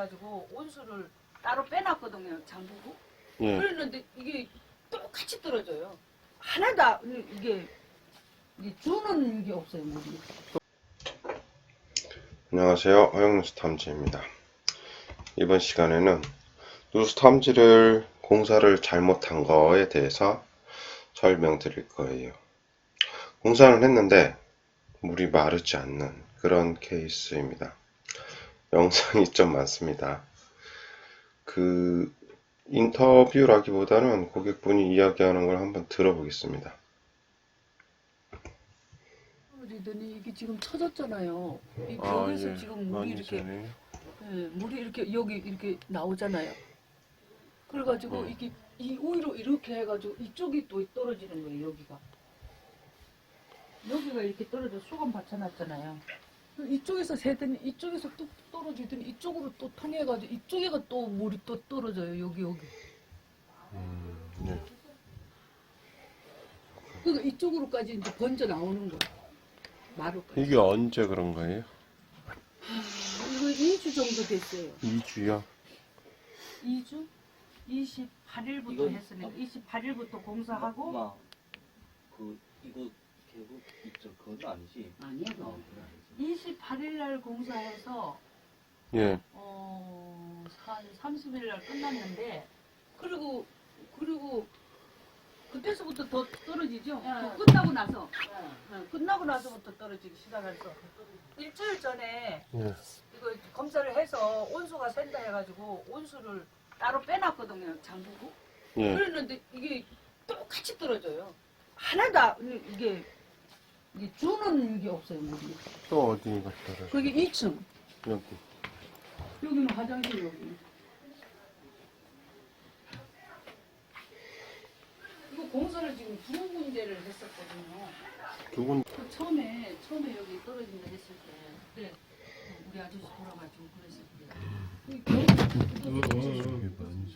해가지고 온수를 따로 빼놨거든요 장보고 예. 그랬는데 이게 똑같이 떨어져요 하나도 안- 이게 이게 주는 게 없어요 물이 안녕하세요. 허영누스 탐지입니다. 이번 시간에는 누수 탐지를 공사를 잘못한 거에 대해서 설명드릴 거예요. 공사를 했는데 물이 마르지 않는 그런 케이스입니다. 영상이 좀 많습니다. 그 인터뷰라기보다는 고객분이 이야기하는 걸 한번 들어보겠습니다. 그러더니 이게 지금 쳐졌잖아요 이 아, 여기서 예. 지금 물이 이렇게 예, 물이 이렇게 여기 이렇게 나오잖아요. 그래가지고 음. 이게 이 오히려 이렇게 해가지고 이쪽이 또 떨어지는 거예요 여기가. 여기가 이렇게 떨어져 수건 받쳐놨잖아요. 이쪽에서 세더니 이쪽에서 또 떨어지더니 이쪽으로 또 통해가지고 이쪽에가 또 물이 또 떨어져요 여기 여기. 음, 네. 그러니까 이쪽으로까지 이제 번져 나오는 거야. 마루까지. 이게 언제 그런 거예요? 이거 2주 정도 됐어요. 2주요? 2주? 28일부터 이거- 했으니까 28일부터 공사하고 엄마 그 이거 계곡 있죠 그건 아니지 아니야 어, 그거. 그건 아니지 28일 날 공사해서 예. 어, 한 30일 날 끝났는데 그리고 그리고 그때서부터 더 떨어지죠. 그 끝나고 나서 네, 끝나고 나서부터 떨어지기 시작해서 일주일 전에 예. 이거 검사를 해서 온수가 샌다 해가지고 온수를 따로 빼놨거든요 장보고 예. 그랬는데 이게 똑같이 떨어져요. 하나도 안- 이게 이게 주는 게 없어요 물이. 또 어디 갔다가 거기 2층. 여기. 여기는 화장실 여기. 이거 공사를 지금 두 군데를 했었거든요. 두 군. 그 처음에 처음에 여기 떨어진다 했을 때 그때 우리 아저씨 돌아가지고 그랬을 때.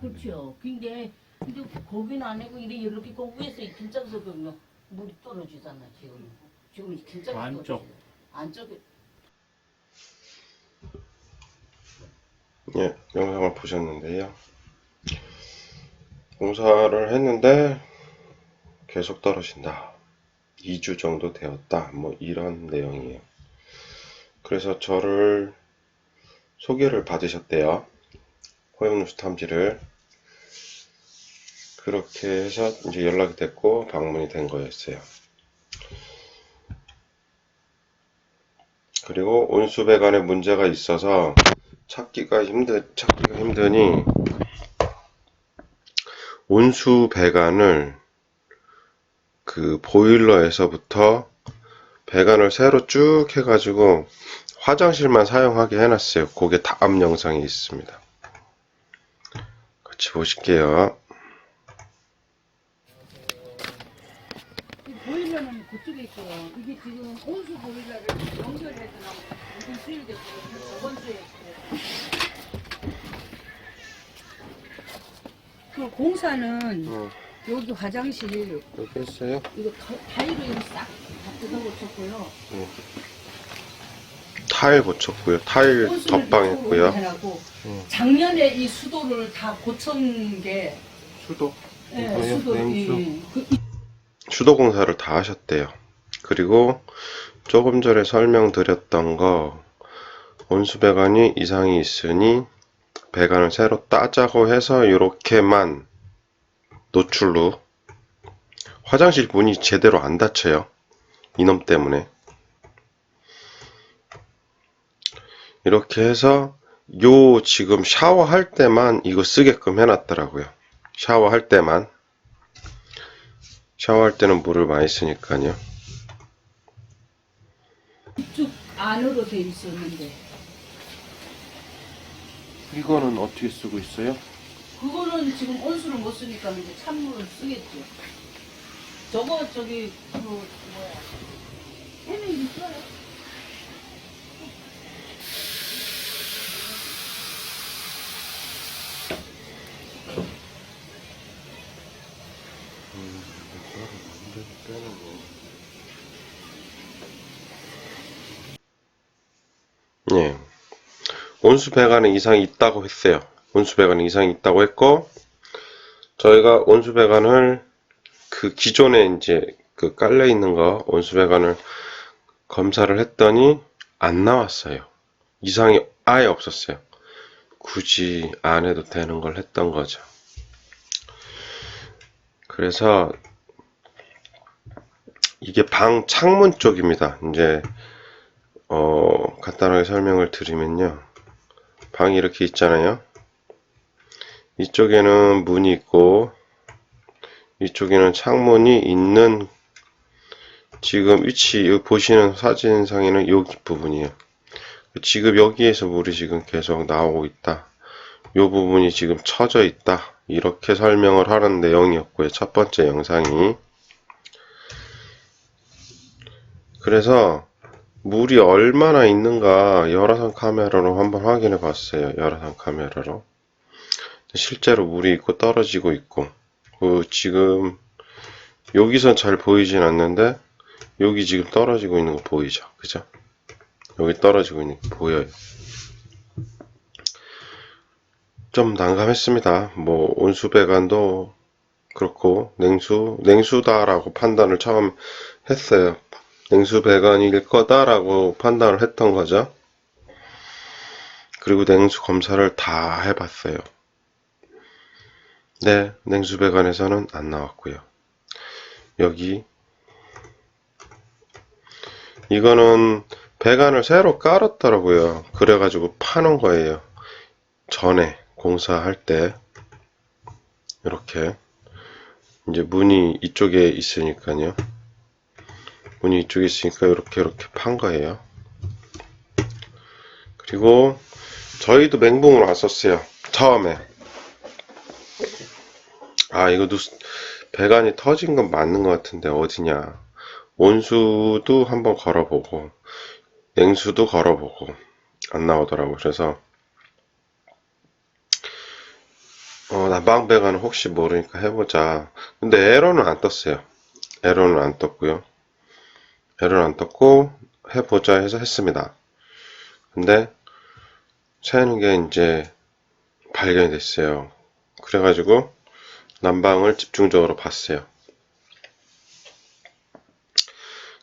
그렇죠. 근데 근데 거기는 아니고 이래 이렇게 그이 긴장서 보면 물이 떨어지잖아 지금. 지금 이 긴장 안쪽. 안쪽에 예, 영상을 보셨는데요. 공사를 했는데 계속 떨어진다. 2주 정도 되었다. 뭐 이런 내용이에요. 그래서 저를 소개를 받으셨대요. 호영누스 탐지를. 그렇게 해서 이제 연락이 됐고 방문이 된 거였어요. 그리고 온수배관에 문제가 있어서 찾기가 힘들, 찾기가 힘드니, 온수 배관을 그 보일러에서부터 배관을 새로 쭉 해가지고 화장실만 사용하게 해놨어요. 그게 다음 영상에 있습니다. 같이 보실게요. 이 보일러는 그쪽에 있고요. 이게 지금 온수 보일러를 연결해서 무슨 수일 됐고 저번 주에. 그 공사는 어, 여기 화장실 여기 했어요? 이거 타- 타일을 이렇게 싹다 뜯어 고쳤고요. 타일 고쳤고요. 타일 덧방했고요. 해라고 음. 작년에 이 수도를 다 고친 게 수도. 예? 수도. 이- 그 수도 공사를 다 하셨대요. 그리고 조금 전에 설명드렸던 거 온수 배관이 이상이 있으니 배관을 새로 따자고 해서 이렇게만 노출로 화장실 문이 제대로 안 닫혀요. 이놈 때문에 이렇게 해서 요 지금 샤워할 때만 이거 쓰게끔 해놨더라고요. 샤워할 때만 샤워할 때는 물을 많이 쓰니까요. 이쪽 안으로 돼 있었는데 이거는 어떻게 쓰고 있어요? 그거는 지금 온수를 못 쓰니까 이제 찬물을 쓰겠죠. 저거 저기 그 뭐야 해는 있어요. 예. 온수 배관에 이상이 있다고 했어요. 온수 배관에 이상이 있다고 했고 저희가 온수 배관을 그 기존에 이제 그 깔려 있는 거 온수 배관을 검사를 했더니 안 나왔어요. 이상이 아예 없었어요. 굳이 안 해도 되는 걸 했던 거죠. 그래서 이게 방 창문 쪽입니다. 이제 어, 간단하게 설명을 드리면요. 방이 이렇게 있잖아요. 이쪽에는 문이 있고 이쪽에는 창문이 있는 지금 위치 보시는 사진상에는 여기 부분이에요. 지금 여기에서 물이 지금 계속 나오고 있다. 이 부분이 지금 처져 있다. 이렇게 설명을 하는 내용이었고요. 첫 번째 영상이. 그래서 물이 얼마나 있는가 열화상 카메라로 한번 확인해 봤어요. 열화상 카메라로. 실제로 물이 있고 떨어지고 있고 그 지금 여기선 잘 보이진 않는데 여기 지금 떨어지고 있는 거 보이죠? 그죠? 여기 떨어지고 있는 게 보여요. 좀 난감했습니다. 뭐 온수 배관도 그렇고 냉수 냉수다라고 판단을 처음 했어요. 냉수 배관일 거다라고 판단을 했던 거죠. 그리고 냉수 검사를 다 해봤어요. 네, 냉수 배관에서는 안 나왔고요. 여기 이거는 배관을 새로 깔았더라고요. 그래가지고 파는 거예요. 전에 공사할 때 이렇게 이제 문이 이쪽에 있으니까요. 문이 이쪽에 있으니까 이렇게 이렇게 판 거예요. 그리고 저희도 맹붕으로 왔었어요. 처음에. 아 이거 누 배관이 터진 건 맞는 것 같은데 어디냐. 온수도 한번 걸어보고 냉수도 걸어보고 안 나오더라고. 그래서 어, 난방 배관은 혹시 모르니까 해보자. 근데 에러는 안 떴어요. 에러는 안 떴고요. 에러는 안 떴고 해보자 해서 했습니다. 근데 새는 게 이제 발견이 됐어요. 그래가지고 난방을 집중적으로 봤어요.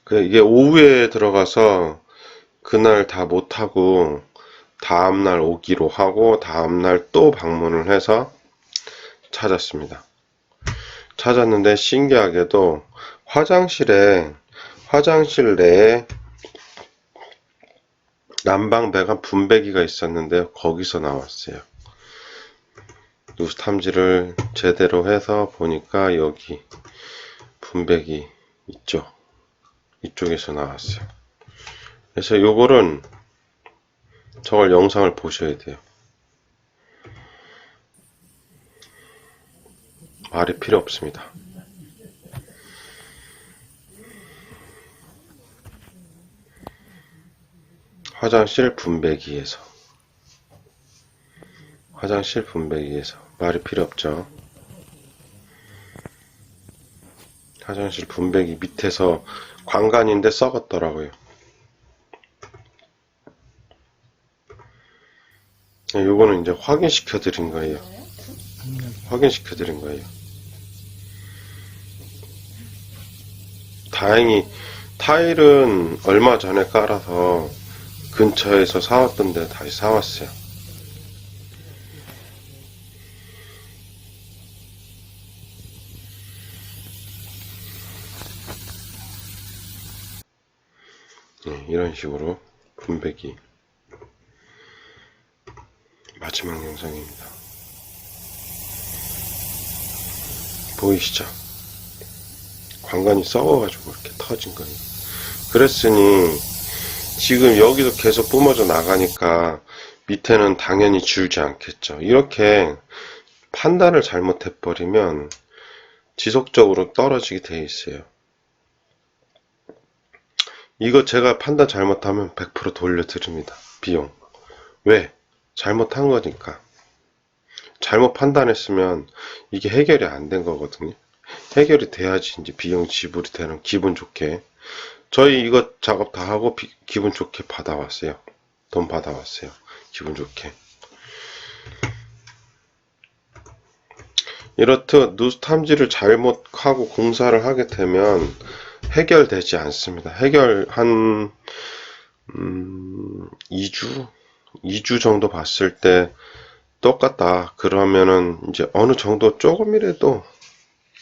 그 이게 오후에 들어가서 그날 다 못하고 다음날 오기로 하고 다음날 또 방문을 해서 찾았습니다. 찾았는데 신기하게도 화장실에 화장실 내에 난방 배관 분배기가 있었는데 거기서 나왔어요. 누수 탐지를 제대로 해서 보니까 여기 분배기 있죠. 이쪽에서 나왔어요. 그래서 요거는 저걸 영상을 보셔야 돼요. 말이 필요 없습니다. 화장실 분배기에서 화장실 분배기에서 말이 필요 없죠. 화장실 분배기 밑에서 관간인데 썩었더라고요. 네, 요거는 이제 확인시켜 드린 거예요. 확인시켜 드린 거예요. 다행히 타일은 얼마 전에 깔아서 근처에서 사왔던 데 다시 사왔어요. 네, 이런 식으로 분배기 마지막 영상입니다. 보이시죠? 관관이 썩어가지고 이렇게 터진 거예요. 그랬으니 지금 여기서 계속 뿜어져 나가니까 밑에는 당연히 줄지 않겠죠. 이렇게 판단을 잘못해버리면 지속적으로 떨어지게 돼 있어요. 이거 제가 판단 잘못하면 100% 돌려드립니다. 비용. 왜? 잘못한 거니까. 잘못 판단했으면 이게 해결이 안 된 거거든요. 해결이 돼야지 이제 비용 지불이 되는 기분 좋게. 저희 이거 작업 다 하고 비- 기분 좋게 받아왔어요. 돈 받아왔어요. 기분 좋게. 이렇듯 누수 탐지를 잘못하고 공사를 하게 되면 해결되지 않습니다. 해결 한 음, 2주 2주 정도 봤을 때 똑같다. 그러면은 이제 어느 정도 조금이라도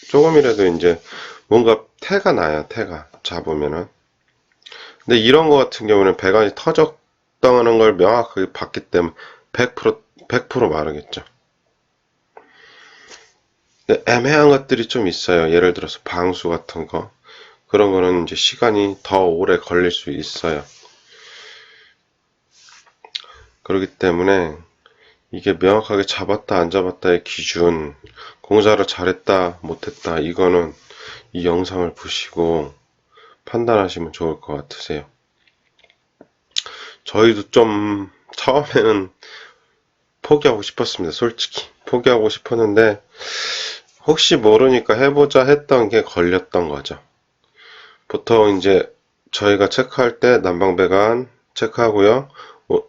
조금이라도 이제 뭔가 태가 나요. 태가 잡으면은. 근데 이런 거 같은 경우는 배관이 터졌다는 걸 명확하게 봤기 때문에 100% 100% 마르겠죠. 애매한 것들이 좀 있어요. 예를 들어서 방수 같은 거. 그런 거는 이제 시간이 더 오래 걸릴 수 있어요. 그렇기 때문에 이게 명확하게 잡았다 안 잡았다의 기준, 공사를 잘했다 못했다 이거는 이 영상을 보시고 판단하시면 좋을 것 같으세요. 저희도 좀 처음에는 포기하고 싶었습니다. 솔직히 포기하고 싶었는데 혹시 모르니까 해보자 했던 게 걸렸던 거죠. 보통 이제 저희가 체크할 때 난방배관 체크하고요. 오-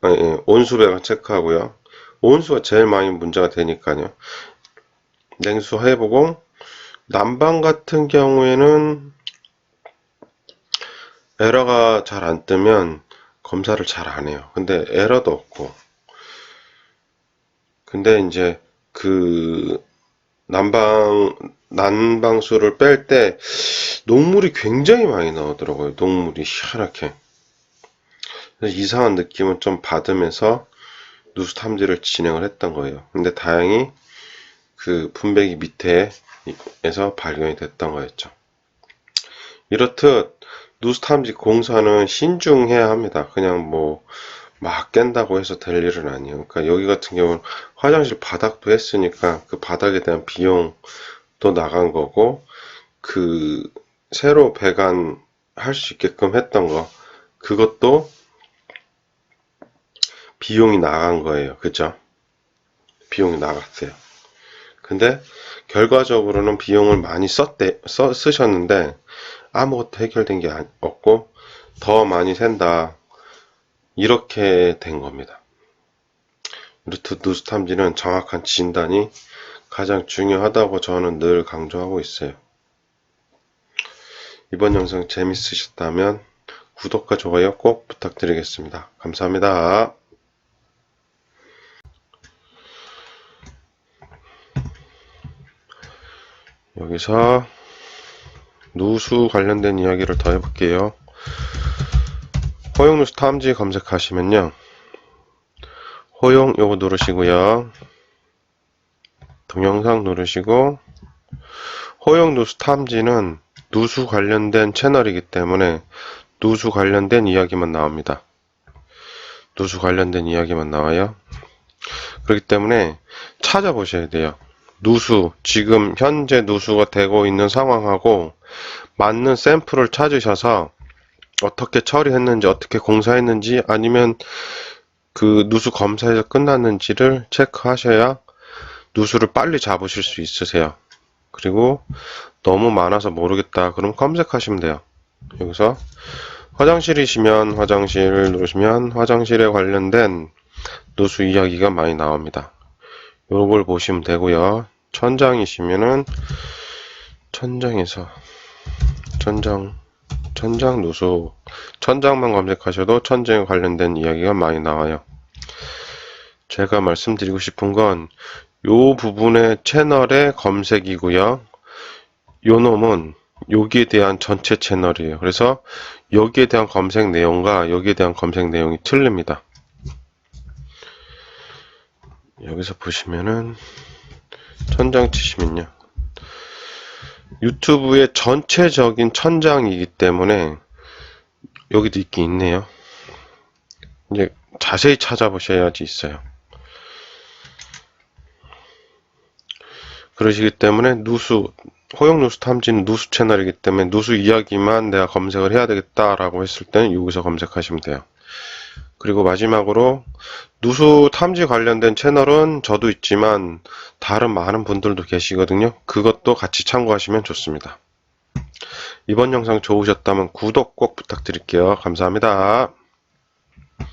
아니, 예, 온수배관 체크하고요. 온수가 제일 많이 문제가 되니까요. 냉수 해보고 난방 같은 경우에는 에러가 잘 안 뜨면 검사를 잘 안 해요. 근데 에러도 없고 근데 이제 그 난방 난방수를 뺄 때 녹물이 굉장히 많이 나오더라고요. 녹물이. 그래서 이상한 느낌을 좀 받으면서 누수 탐지를 진행을 했던 거예요. 근데 다행히 그 분배기 밑에 에서 발견이 됐던 거였죠. 이렇듯 누수 탐지 공사는 신중해야 합니다. 그냥 뭐 막 깬다고 해서 될 일은 아니에요. 그러니까 여기 같은 경우는 화장실 바닥도 했으니까 그 바닥에 대한 비용도 나간 거고 그 새로 배관 할 수 있게끔 했던 거 그것도 비용이 나간 거예요. 그죠? 비용이 나갔어요. 근데 결과적으로는 비용을 많이 썼대, 써, 쓰셨는데 아무것도 해결된 게 없고 더 많이 샌다. 이렇게 된 겁니다. 이렇듯 누수 탐지는 정확한 진단이 가장 중요하다고 저는 늘 강조하고 있어요. 이번 영상 재밌으셨다면 구독과 좋아요 꼭 부탁드리겠습니다. 감사합니다. 여기서 누수 관련된 이야기를 더 해볼게요. 허용 누수 탐지 검색하시면요. 허용 요거 누르시고요. 동영상 누르시고 허용 누수 탐지는 누수 관련된 채널이기 때문에 누수 관련된 이야기만 나옵니다. 누수 관련된 이야기만 나와요. 그렇기 때문에 찾아보셔야 돼요. 누수, 지금 현재 누수가 되고 있는 상황하고 맞는 샘플을 찾으셔서 어떻게 처리했는지, 어떻게 공사했는지, 아니면 그 누수 검사에서 끝났는지를 체크하셔야 누수를 빨리 잡으실 수 있으세요. 그리고 너무 많아서 모르겠다. 그럼 검색하시면 돼요. 여기서 화장실이시면 화장실 누르시면 화장실에 관련된 누수 이야기가 많이 나옵니다. 요걸 보시면 되고요. 천장이시면은 천장에서 천장 천장 누수 천장만 검색하셔도 천장에 관련된 이야기가 많이 나와요. 제가 말씀드리고 싶은 건 요 부분의 채널의 검색이고요. 요 놈은 여기에 대한 전체 채널이에요. 그래서 여기에 대한 검색 내용과 여기에 대한 검색 내용이 틀립니다. 여기서 보시면은 천장 치시면요. 유튜브의 전체적인 천장이기 때문에 여기도 있긴 있네요. 이제 자세히 찾아보셔야지 있어요. 그러시기 때문에 누수, 호용 누수 탐지는 누수 채널이기 때문에 누수 이야기만 내가 검색을 해야 되겠다라고 했을 때는 여기서 검색하시면 돼요. 그리고 마지막으로 누수 탐지 관련된 채널은 저도 있지만 다른 많은 분들도 계시거든요. 그것도 같이 참고하시면 좋습니다. 이번 영상 좋으셨다면 구독 꼭 부탁드릴게요. 감사합니다.